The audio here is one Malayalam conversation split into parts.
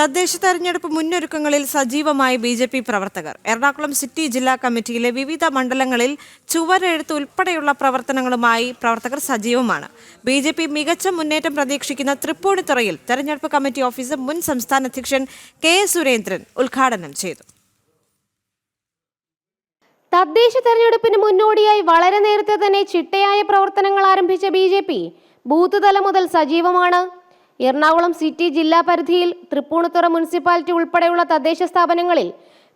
തദ്ദേശ തെരഞ്ഞെടുപ്പ് മുന്നൊരുക്കങ്ങളിൽ സജീവമായി ബി ജെ പി പ്രവർത്തകർ. എറണാകുളം സിറ്റി ജില്ലാ കമ്മിറ്റിയിലെ വിവിധ മണ്ഡലങ്ങളിൽ ചുവരെഴുത്ത് ഉൾപ്പെടെയുള്ള പ്രവർത്തനങ്ങളുമായി പ്രവർത്തകർ സജീവമാണ്. ബി ജെ പി മികച്ച മുന്നേറ്റം പ്രതീക്ഷിക്കുന്ന തൃപ്പൂണിത്തുറയിൽ തെരഞ്ഞെടുപ്പ് കമ്മിറ്റി ഓഫീസ് മുൻ സംസ്ഥാന അധ്യക്ഷൻ കെ സുരേന്ദ്രൻ ഉദ്ഘാടനം ചെയ്തു. തദ്ദേശ തെരഞ്ഞെടുപ്പിന് മുന്നോടിയായി വളരെ നേരത്തെ തന്നെ ചിട്ടയായ പ്രവർത്തനങ്ങൾ ആരംഭിച്ച ബി ബൂത്ത് തലം മുതൽ സജീവമാണ്. എറണാകുളം സിറ്റി ജില്ലാ പരിധിയിൽ തൃപ്പൂണിത്തുറ മുനിസിപ്പാലിറ്റി ഉൾപ്പെടെയുള്ള തദ്ദേശ സ്ഥാപനങ്ങളിൽ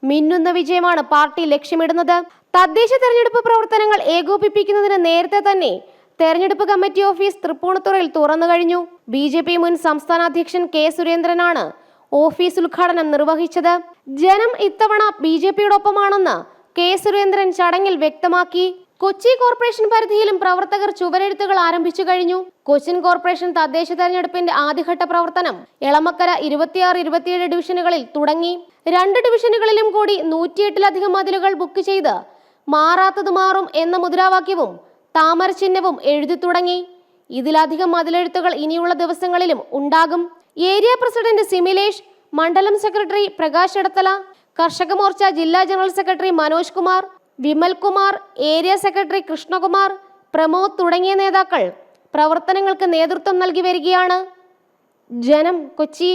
മിന്നുന്ന വിജയമാണ് പാർട്ടി ലക്ഷ്യമിടുന്നത്. തദ്ദേശ തെരഞ്ഞെടുപ്പ് പ്രവർത്തനങ്ങൾ ഏകോപിപ്പിക്കുന്നതിന് നേരത്തെ തന്നെ തെരഞ്ഞെടുപ്പ് കമ്മിറ്റി ഓഫീസ് തൃപ്പൂണിത്തുറയിൽ തുറന്നു കഴിഞ്ഞു. ബി ജെ പി മുൻ സംസ്ഥാന അധ്യക്ഷൻ കെ സുരേന്ദ്രനാണ് ഓഫീസ് ഉദ്ഘാടനം നിർവഹിച്ചത്. ജനം ഇത്തവണ ബി ജെ പിയോടൊപ്പമാണെന്ന് കെ സുരേന്ദ്രൻ ചടങ്ങിൽ വ്യക്തമാക്കി. കൊച്ചി കോർപ്പറേഷൻ പരിധിയിലും പ്രവർത്തകർ ചുവരെഴുത്തുകൾ ആരംഭിച്ചു കഴിഞ്ഞു. കൊച്ചിൻ കോർപ്പറേഷൻ തദ്ദേശ തെരഞ്ഞെടുപ്പിന്റെ ആദ്യഘട്ട പ്രവർത്തനം എളമക്കര ഇരുപത്തിയാറ് ഇരുപത്തിയേഴ് ഡിവിഷനുകളിൽ തുടങ്ങി. രണ്ട് ഡിവിഷനുകളിലും കൂടി നൂറ്റിയെട്ടിലധികം മതിലുകൾ ബുക്ക് ചെയ്ത് മാറാത്തത് മാറും എന്ന മുദ്രാവാക്യവും താമര ചിഹ്നവും എഴുതി തുടങ്ങി. ഇതിലധികം മതിലെഴുത്തുകൾ ഇനിയുള്ള ദിവസങ്ങളിലും ഉണ്ടാകും. ഏരിയ പ്രസിഡന്റ് സിമിലേഷ് മണ്ഡലം സെക്രട്ടറി പ്രകാശ് എടത്തല കർഷക മോർച്ച ജില്ലാ general secretary Manoj Kumar Vimal Kumar area secretary Krishnakumar Pramod തുടങ്ങിയ നേതാക്കൾ പ്രവർത്തനങ്ങൾക്ക് നേതൃത്വം നൽകി വരികയാണ്. ജനം കൊച്ചി.